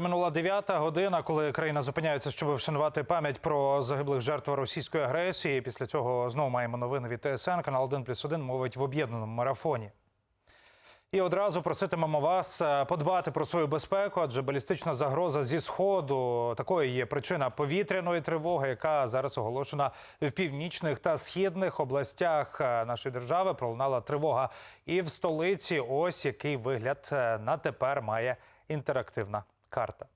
Минула дев'ята година, коли країна зупиняється, щоб вшанувати пам'ять про загиблих жертв російської агресії. Після цього знову маємо новини від ТСН. Канал 1 плюс 1 мовить в об'єднаному марафоні. І одразу проситимемо вас е, подбати про свою безпеку, адже балістична загроза зі сходу такою є причина повітряної тривоги, яка зараз оголошена в північних та східних областях е, нашої держави. Пролунала тривога і в столиці. Ось який вигляд е, на тепер має інтерактивна карта.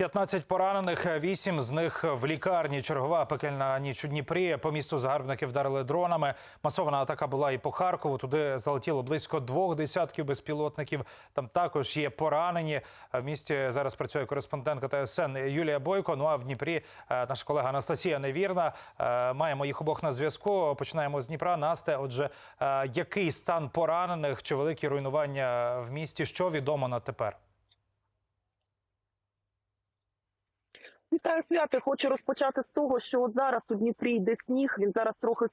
15 поранених, 8 з них в лікарні. Чергова пекельна ніч у Дніпрі. По місту загарбники вдарили дронами. Масована атака була і по Харкову. Туди залетіло близько двох десятків безпілотників. Там також є поранені. В місті зараз працює кореспондентка ТСН Юлія Бойко. Ну а в Дніпрі е, наша колега Анастасія Невірна. Е, Маємо їх обох на зв'язку. Починаємо з Дніпра. Насте, отже, е, який стан поранених чи великі руйнування в місті? Що відомо на тепер? Вітаю свято. Хочу розпочати з того, що от зараз у Дніпрі йде сніг. Він зараз трохи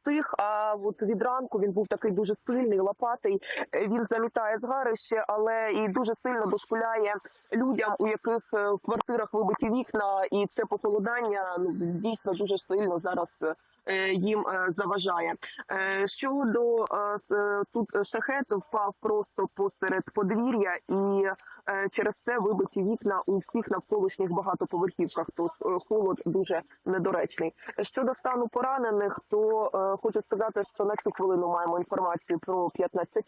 стих. А от від ранку він був такий дуже сильний, лопатий. Е, Він замітає згарище, але і дуже сильно дошкуляє людям, у яких е, в квартирах вибиті вікна, і це похолодання ну дійсно дуже сильно зараз. е, Їм заважає щодо тут шахет впав просто посеред подвір'я, і через це вибиті вікна у всіх навколишніх багатоповерхівках. Тож е, холод дуже недоречний. Щодо стану поранених, то е, хочу сказати, що на цю хвилину маємо інформацію про 15.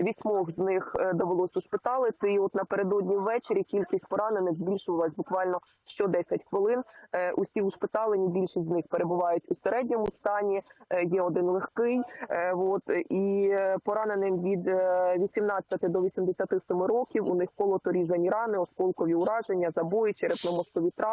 Вісьмох з них е, довелось ушпиталити. І от напередодні ввечері кількість поранених збільшувалась буквально що 10 хвилин. Е, Усі ушпиталені, більшість з них перебувають у середньому стані. Е, Є один легкий. Е, От і е, пораненим від е, 18 до 87 років. У них колото-різані рани, осколкові ураження, забої, черепно-мозкові травми.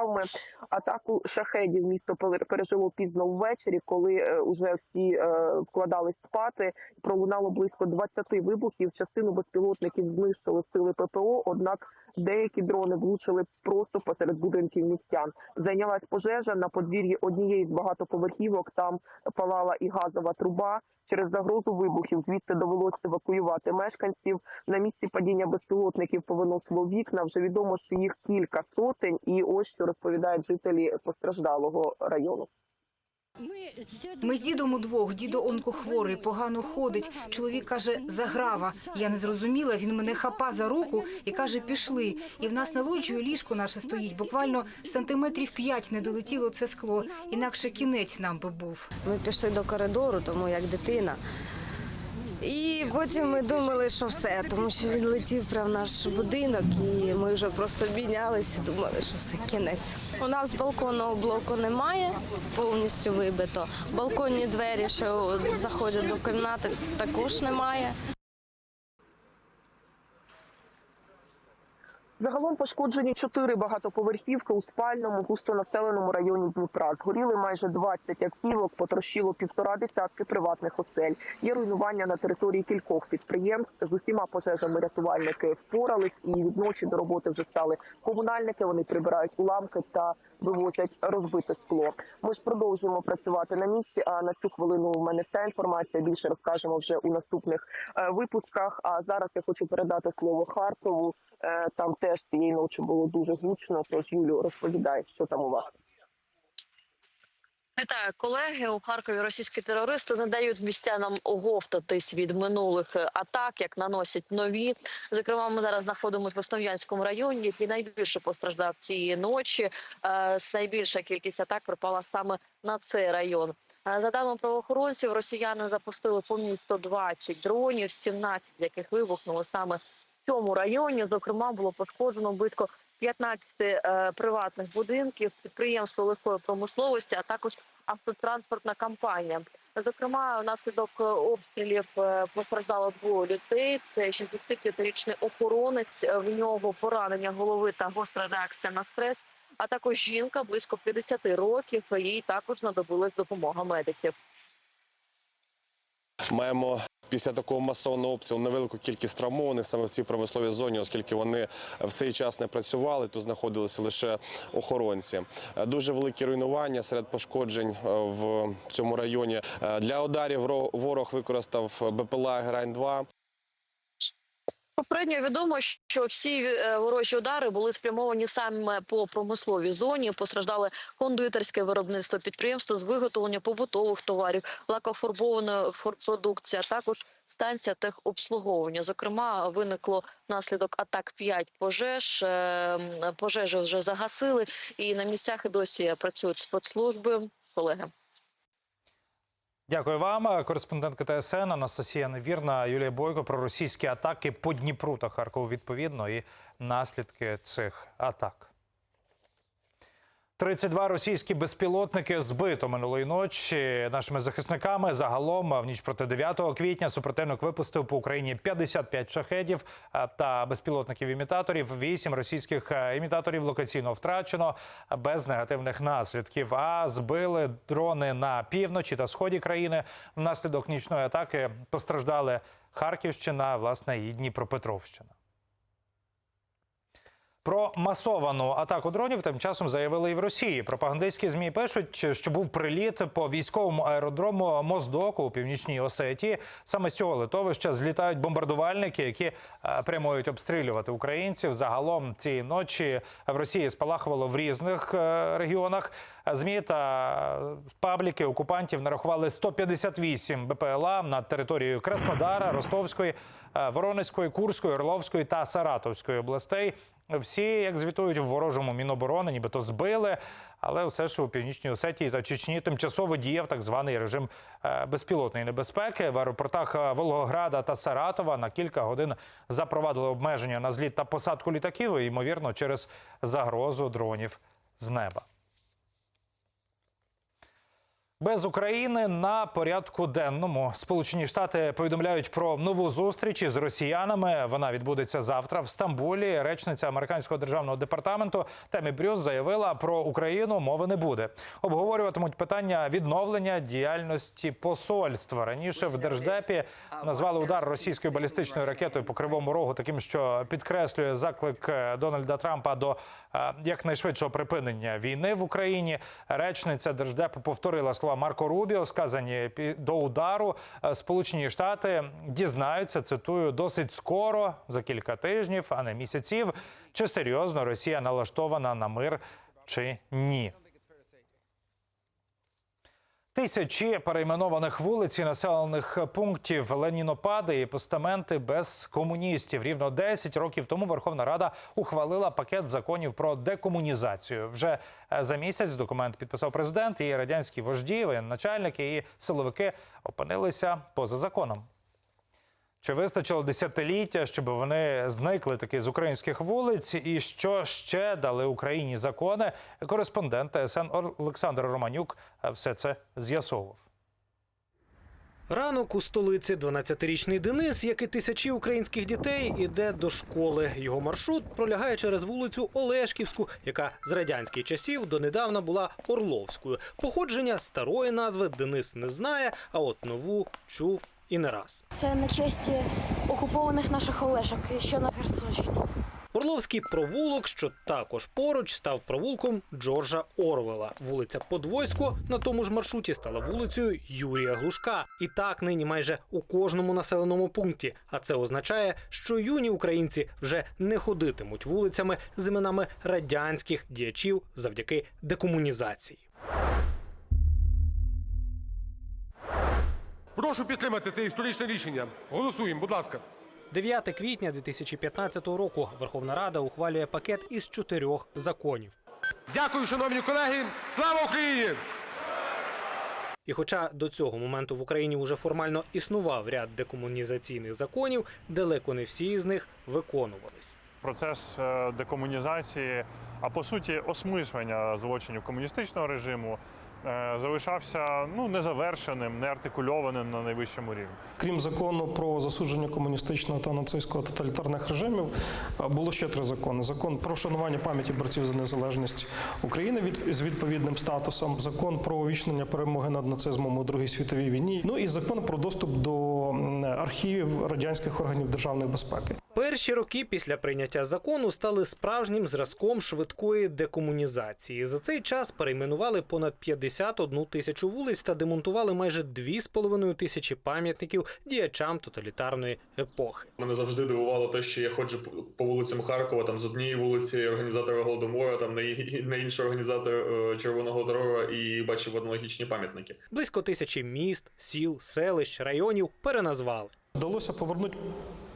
Атаку шахедів місто пережило пізно ввечері, коли е, уже всі е, вкладались спати. Пролунало близько 20 вибухів. Частину безпілотників знищили сили ППО. Однак деякі дрони влучили просто посеред будинків містян. Зайнялась пожежа на подвір'ї однієї з багатоповерхівок. Там палала і газова труба. Через загрозу вибухів звідти довелося евакуювати мешканців. На місці падіння безпілотників повиносило вікна. Вже відомо, що їх кілька сотень. І ось що розповідають жителі постраждалого району. Ми з дідом удвох. Дідо онкохворий, погано ходить. Чоловік каже, заграва. Я не зрозуміла. Він мене хапа за руку і каже, пішли. І в нас на лоджію ліжко наше стоїть. Буквально сантиметрів п'ять не долетіло це скло. Інакше кінець нам би був. Ми пішли до коридору, тому як дитина. І потім ми думали, що все, тому що він летів прямо в наш будинок, і ми вже просто обійнялися, думали, що все кінець. У нас балконного блоку немає, повністю вибито. Балконні двері, що заходять до кімнати, також немає. Загалом пошкоджені чотири багатоповерхівки у спальному густонаселеному районі Дніпра. Згоріли майже 20 автівок, потрощило півтора десятки приватних осель. Є руйнування на території кількох підприємств. З усіма пожежами рятувальники впорались, і від ночі до роботи вже стали комунальники. Вони прибирають уламки та вивозять розбите скло. Ми ж продовжуємо працювати на місці. А на цю хвилину у мене вся інформація. Більше розкажемо вже у наступних е, випусках. А зараз я хочу передати слово Харкову. Е, Там теж цієї ночі було дуже гучно. Тож Юлю розповідай, що там у вас. Вітаю, колеги. У Харкові російські терористи не дають містянам оговтатись від минулих е, атак, як наносять нові. Зокрема, ми зараз знаходимося в Основ'янському районі, який найбільше постраждав цієї ночі. Е, Найбільша кількість атак припала саме на цей район. Е, За даними правоохоронців, росіяни запустили по місту 20 дронів, 17 з яких вибухнули саме цьому районі. Зокрема, було пошкоджено близько 15 е, приватних будинків, підприємство легкої промисловості, а також автотранспортна компанія. Зокрема, внаслідок е, обстрілів е, постраждало двоє людей. Це 65-річний охоронець. В нього поранення голови та гостра реакція на стрес. А також жінка близько 50 років. Їй також знадобилась допомога медиків. Маємо після такого масового обстрілу невелику кількість травмованих саме в цій промисловій зоні, оскільки вони в цей час не працювали, тут знаходилися лише охоронці. Е, Дуже великі руйнування серед пошкоджень е, в цьому районі. Е, Для ударів ро- ворог використав БПЛА Грань 2 Попередньо відомо, що всі е, ворожі удари були спрямовані саме по промисловій зоні. Постраждали кондитерське виробництво, підприємство з виготовлення побутових товарів, лакофарбована продукція, а також станція техобслуговування. Зокрема, виникло внаслідок атак 5 пожеж. Е, Пожежі вже загасили, і на місцях і досі працюють спецслужби. Колеги. Дякую вам. Кореспондентка ТСН Анастасія Невірна, Юлія Бойко про російські атаки по Дніпру та Харкову відповідно і наслідки цих атак. 32 російські безпілотники збито минулої ночі нашими захисниками. Загалом в ніч проти 9 квітня супротивник випустив по Україні 55 шахедів та безпілотників імітаторів. Вісім російських е, імітаторів локаційно втрачено без негативних наслідків. А збили дрони на півночі та сході країни. Внаслідок нічної атаки постраждали Харківщина, власне, і Дніпропетровщина. Про масовану атаку дронів тим часом заявили і в Росії. Пропагандистські змі пишуть, що був приліт по військовому аеродрому Моздоку у північній Осетії. Саме з цього литовища злітають бомбардувальники, які е, прямують обстрілювати українців. Загалом цієї ночі в Росії спалахувало в різних е, регіонах. Змі та пабліки окупантів нарахували 158 БПЛА над територією Краснодара, Ростовської, е, Воронезької, Курської, Орловської та Саратовської областей. Всі, як звітують в ворожому міноборони, нібито збили, але все ж у північній Осетії та Чечні тимчасово діяв так званий режим е, безпілотної небезпеки. В аеропортах е, Волгограда та Саратова на кілька годин запровадили обмеження на зліт та посадку літаків, ймовірно, через загрозу дронів з неба. Без України на порядку денному Сполучені Штати повідомляють про нову зустріч із росіянами. Вона відбудеться завтра в Стамбулі. Речниця американського державного департаменту Темі Брюс заявила про Україну мови не буде. Обговорюватимуть питання відновлення діяльності посольства. Раніше в держдепі назвали удар російською балістичною ракетою по кривому рогу, таким, що підкреслює заклик е, Дональда Трампа до е, якнайшвидшого припинення війни в Україні. Речниця держдепу повторила слова Марко Рубіо, сказані до удару. Е, Сполучені Штати дізнаються, цитую, досить скоро за кілька тижнів, а не місяців, чи серйозно Росія налаштована на мир чи ні. Тисячі перейменованих вулиць і населених пунктів Ленінопади і постаменти без комуністів. Рівно 10 років тому Верховна Рада ухвалила пакет законів про декомунізацію. Вже е, за місяць документ підписав президент і радянські вожді, воєначальники і силовики опинилися поза законом. Чи вистачило десятиліття, щоб вони зникли таки з українських вулиць? І що ще дали Україні закони? Кореспондент ТСН Олександр Романюк все це з'ясовував. Ранок у столиці 12-річний Денис, як і тисячі українських дітей, іде до школи. Його маршрут пролягає через вулицю Олешківську, яка з радянських часів донедавна була Орловською. Походження старої назви Денис не знає, а от нову чув і не раз. Це на честь окупованих наших Олешок, що на Херсонщині. Орловський провулок, що також поруч, став провулком Джорджа Орвела. Вулиця Подвойсько на тому ж маршруті стала вулицею Юрія Глушка. І так нині майже у кожному населеному пункті. А це означає, що юні українці вже не ходитимуть вулицями з іменами радянських діячів завдяки декомунізації. Прошу підтримати це історичне рішення. Голосуємо, будь ласка. 9 квітня 2015 року Верховна Рада ухвалює пакет із чотирьох законів. Дякую, шановні колеги. Слава Україні! І хоча до цього моменту в Україні вже формально існував ряд декомунізаційних законів, далеко не всі з них виконувались. процес е, декомунізації, а по суті, осмислення злочинів комуністичного режиму залишався ну незавершеним, неартикульованим на найвищому рівні. Крім закону про засудження комуністичного та нацистського тоталітарних режимів, було ще три закони: закон про вшанування пам'яті борців за незалежність України від з відповідним статусом, закон про увічнення перемоги над нацизмом у Другій світовій війні. Ну і закон про доступ до архівів радянських органів державної безпеки. Перші роки після прийняття закону стали справжнім зразком швидкої декомунізації. За цей час перейменували понад 50 51 тисячу вулиць та демонтували майже 2,5 тисячі пам'ятників діячам тоталітарної епохи. Мене завжди дивувало те, що я ходжу по- вулицям Харкова, там з однієї вулиці організатора Голодомора, там на, і- на іншого організатора е, Червоного терора і бачив аналогічні пам'ятники. Близько тисячі міст, сіл, селищ, районів переназвали. Вдалося повернути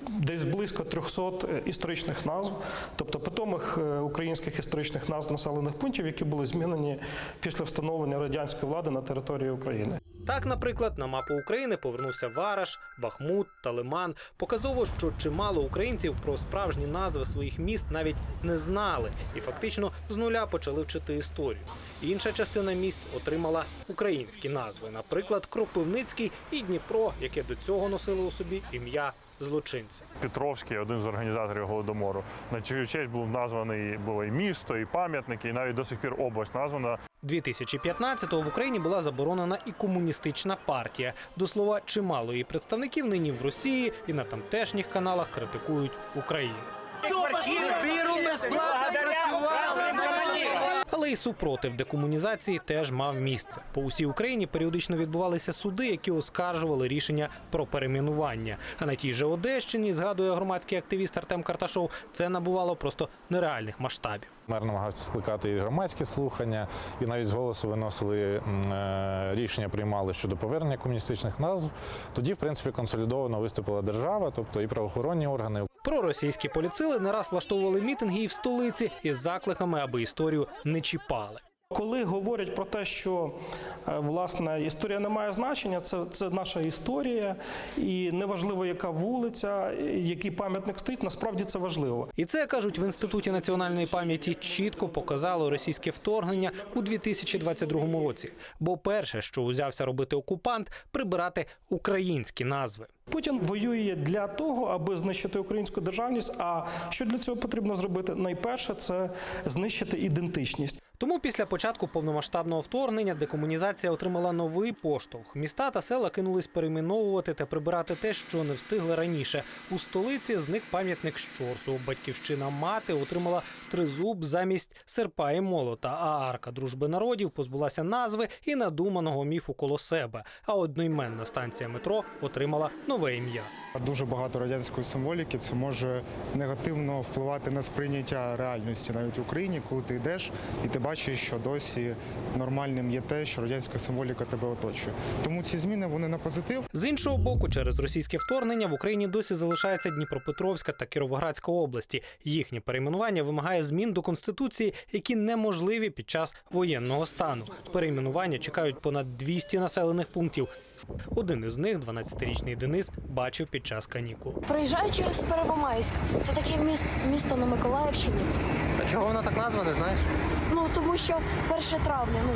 десь близько 300 історичних назв, тобто питомих е, українських історичних назв населених пунктів, які були змінені після встановлення радянської влади на території України. Так, наприклад, на мапу України повернувся Вараш, Бахмут та Лиман. Показово, що чимало українців про справжні назви своїх міст навіть не знали і фактично з нуля почали вчити історію. Інша частина міст отримала українські назви, наприклад, Кропивницький і Дніпро, яке до цього носило у собі ім'я злочинця. Петровський, один з організаторів голодомору, на чию честь був названий було і місто, і пам'ятники, і навіть до сих пір область названа 2015-го в Україні була заборонена і комуністична партія. До слова, чимало її представників нині в Росії і на тамтешніх каналах критикують Україну. Але й супротив декомунізації теж мав місце. По усій Україні періодично відбувалися суди, які оскаржували рішення про перейменування. А на тій же Одещині, згадує громадський активіст Артем Карташов, це набувало просто нереальних масштабів. Мер намагався скликати і громадські слухання, і навіть з голосу виносили е, рішення, приймали щодо повернення комуністичних назв. Тоді, в принципі, консолідовано виступила держава, тобто і правоохоронні органи, Проросійські поліцили не раз влаштовували мітинги і в столиці із закликами, аби історію не чіпали. Коли говорять про те, що е, власне історія не має значення, це, це наша історія, і неважливо, яка вулиця, який пам'ятник стоїть, насправді це важливо. І це кажуть в інституті національної пам'яті чітко показало російське вторгнення у 2022 році. Бо перше, що узявся робити окупант, прибирати українські назви. Путін воює для того, аби знищити українську державність. А що для цього потрібно зробити? Найперше це знищити ідентичність. Тому після початку повномасштабного вторгнення декомунізація отримала новий поштовх. Міста та села кинулись перейменовувати та прибирати те, що не встигли раніше. У столиці зник пам'ятник Щорсу. Батьківщина мати отримала тризуб замість серпа і молота. А арка дружби народів позбулася назви і надуманого міфу коло себе. А одноіменна станція метро отримала нове ім'я. Дуже багато радянської символіки це може негативно впливати на сприйняття реальності навіть в Україні, коли ти йдеш і ти бачиш, що досі нормальним є те, що радянська символіка тебе оточує. Тому ці зміни вони на позитив. З іншого боку, через російське вторгнення в Україні досі залишається Дніпропетровська та Кіровоградська області. Їхнє перейменування вимагає змін до конституції, які неможливі під час воєнного стану. Перейменування чекають понад 200 населених пунктів. Один із них, 12-річний Денис, бачив під час канікул. Проїжджаю через Первомайськ. Це таке міст місто на Миколаївщині. А чого воно так названо, знаєш? Ну тому що 1 травня, ну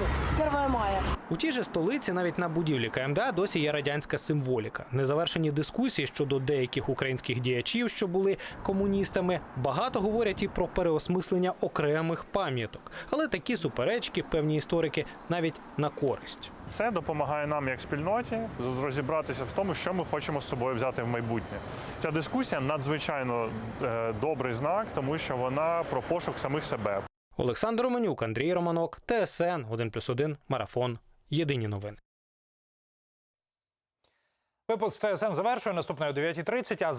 1 мая. У тій же столиці навіть на будівлі КМДА досі є радянська символіка. Незавершені дискусії щодо деяких українських діячів, що були комуністами, багато говорять і про переосмислення окремих пам'яток. Але такі суперечки певні історики навіть на користь. Це допомагає нам як спільноті розібратися в тому, що ми хочемо з собою взяти в майбутнє. Ця дискусія надзвичайно е, добрий знак, тому що вона про пошук самих себе. Олександр Романюк, Андрій Романок, ТСН 1+,1, Марафон. Єдині новини. Випуск ТСН завершує наступної о 9.30, а